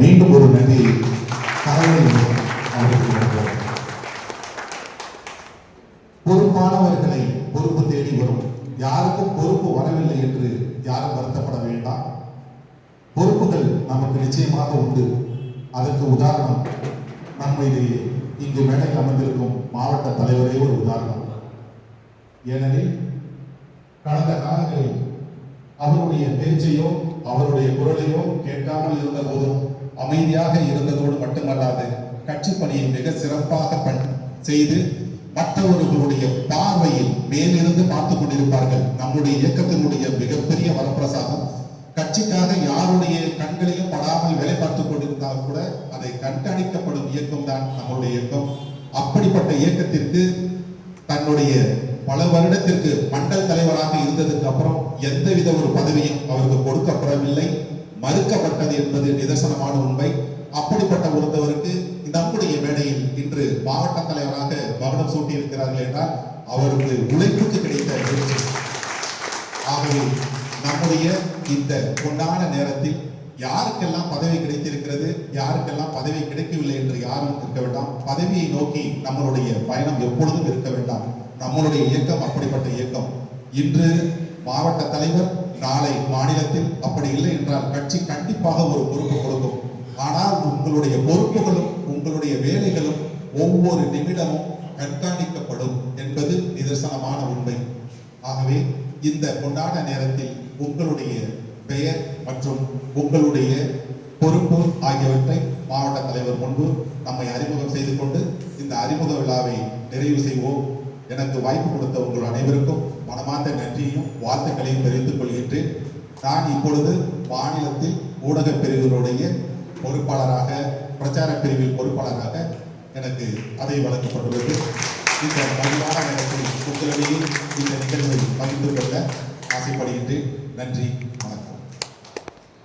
மீண்டும் ஒரு நன்றியை கரவை அவர்களுக்கு பொறுப்பானவர்களை பொறுப்பு தேடி வரும். யாருக்கும் பொறுப்பு வரவில்லை என்று யாரும் வருத்தப்பட வேண்டாம். பொறுப்புகள் நமக்கு நிச்சயமாக உண்டு. அதற்கு உதாரணம் நம்மிடையே இங்கு மேடையில் அமர்ந்திருக்கும் மாவட்ட தலைவரே ஒரு உதாரணம். ஏனெனில் கடந்த காலங்களில் அவருடைய பேச்சையோ அவருடைய குரலையோ கேட்காமல் இருந்த போதும் அமைதியாக இருந்ததோடு மட்டுமல்லாது கட்சி பணியை மிக சிறப்பாக செய்து மற்றவர்களுடைய பார்வையில் மேலிருந்து பார்த்து கொண்டிருப்பார்கள். நம்முடைய இயக்கத்தினுடைய மிகப்பெரிய வரப்பிரசாதம். கட்சிக்காக யாருடைய கண்களையும் படாமல் வேலை பார்த்துக் கொண்டிருந்தால் கூட அதை கண்காணிக்கப்படும் இயக்கம் தான் நம்முடைய இயக்கம். அப்படிப்பட்ட இயக்கத்திற்கு தன்னுடைய பல வருடத்திற்கு மண்டல் தலைவராக இருந்ததுக்கு அப்புறம் எந்தவித ஒரு பதவியும் அவருக்கு கொடுக்கப்படவில்லை. மறுக்கப்பட்டது என்பது நிதர்சனமான உண்மை. அப்படிப்பட்ட ஒருத்தவருக்கு நம்முடைய மேடையில் இன்று மாவட்ட தலைவராக கவனம் சூட்டியிருக்கிறார்கள் என்றால் அவருக்கு உழைப்புக்கு கிடைத்த ஆகவே நம்முடைய இந்த பொன்னான நேரத்தில் யாருக்கெல்லாம் பதவி கிடைத்திருக்கிறது யாருக்கெல்லாம் பதவி கிடைக்கவில்லை என்று யாரும் இருக்க வேண்டாம். பதவியை நோக்கி நம்மளுடைய பயணம் எப்பொழுதும் இருக்க வேண்டாம். நம்மளுடைய இயக்கம் அப்படிப்பட்ட இயக்கம். இன்று மாவட்ட தலைவர் நாளை மாநிலத்தில் அப்படி இல்லை என்றால் கட்சி கண்டிப்பாக ஒரு பொறுப்பு கொடுக்கும். ஆனால் உங்களுடைய பொறுப்புகளும் உங்களுடைய வேலைகளும் ஒவ்வொரு நிமிடமும் கண்காணிக்கப்படும் என்பது நிதர்சனமான உண்மை. ஆகவே இந்த கொண்டாட நேரத்தில் உங்களுடைய பெயர் மற்றும் உங்களுடைய பொறுப்பு ஆகியவற்றை மாவட்ட தலைவர் முன்பு நம்மை அறிமுகம் செய்து கொண்டு இந்த அறிமுக விழாவை நிறைவு செய்வோம். எனக்கு வாய்ப்பு கொடுத்த உங்கள் அனைவருக்கும் நன்றியும் நன்றியையும் வாழ்த்துக்களையும் தெரிவித்துக் கொள்கின்றேன். நான் இப்பொழுது மாநிலத்தில் ஊடகப் பிரிவுகளுடைய பொறுப்பாளராக பிரச்சார பிரிவில் பொறுப்பாளராக எனக்கு அதை வழங்கப்பட்டுள்ளது. இந்த மகிழ்வான நேரத்தில் உங்களிடையே இந்த நிகழ்வை பகிர்ந்து கொள்ள ஆசைப்படுகின்றேன். நன்றி வணக்கம்.